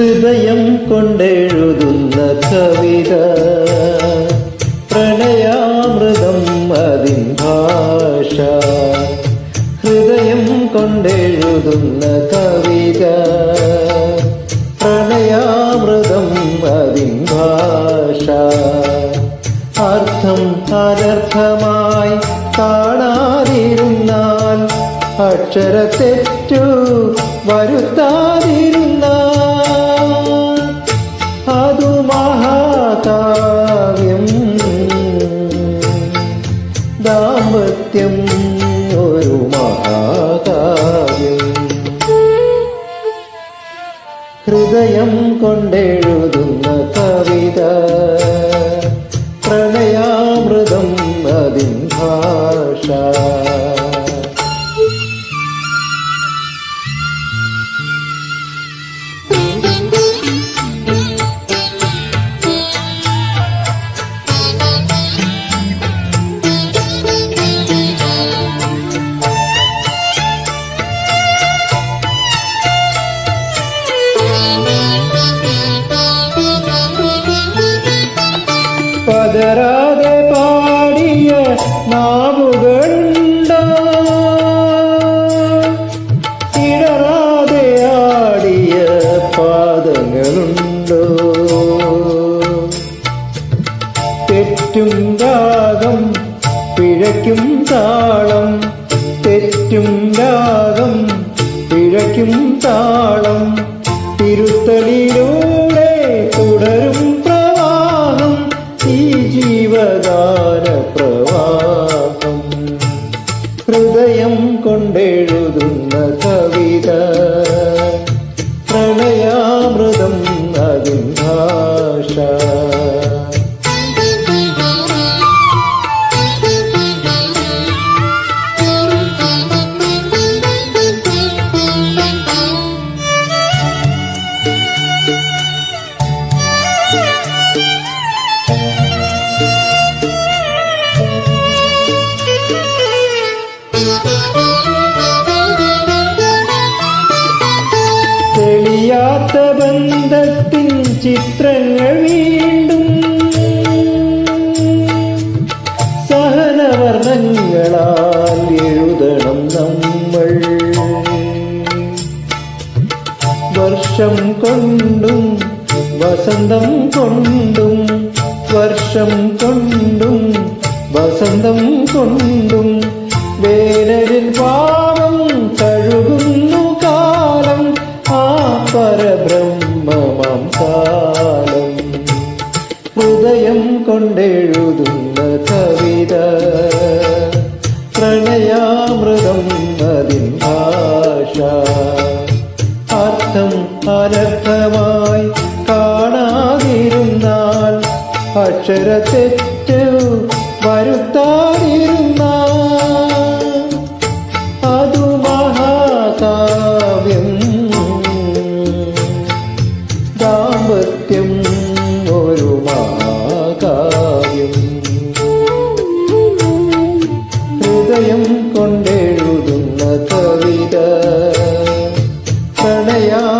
ഹൃദയം കൊണ്ടെഴുതുന്ന കവിത. പ്രണയാമൃതം അതിൻ ഭാഷ. ഹൃദയം കൊണ്ടെഴുതുന്ന കവിത. പ്രണയാമൃതം അതിൻ ഭാഷ. അർത്ഥം അനർത്ഥമായി കാണാതിരുന്നാൽ അക്ഷരത്തെറ്റു വരുത്താതിരുന്നാൽ ദാമ്പത്യം ഒരു മഹാകാവ്യം. ഹൃദയം കൊണ്ടെഴുതുന്ന കവിത. പ്രണയാമൃതം അതിൻ ഭാഷ. പതരാതെ പാടിയ നാവുകളുണ്ടോ ഇടറാതെ ആടിയ പാദങ്ങളുണ്ടോ? തെറ്റും രാഗം പിഴയ്ക്കും താളം. തെറ്റും രാഗം പിഴയ്ക്കും താളം. തിരുത്തലിലൂടെ കൊണ്ടെഴുതുന്ന കവിത. പ്രണയാമൃതം അതിൻ ഭാഷ. തെളിയാത്ത ബന്ധത്തിൻ ചിത്രങ്ങൾ വീണ്ടും സഹനവർണങ്ങളാൽ എഴുതണം നമ്മൾ. വർഷം കൊണ്ടും വസന്തം കൊണ്ടും വർഷം കൊണ്ടും വസന്തം കൊണ്ടും വേനലിൽ പാവം ഹൃദയം കൊണ്ടെഴുതുന്ന കവിത. പ്രണയാമൃതം അതിൻ ഭാഷ. അർത്ഥം അനർത്ഥമായി കാണാതിരുന്നാൽ അക്ഷരത്തെറ്റ് വരുത്താതിരുന്നാൽ. yeah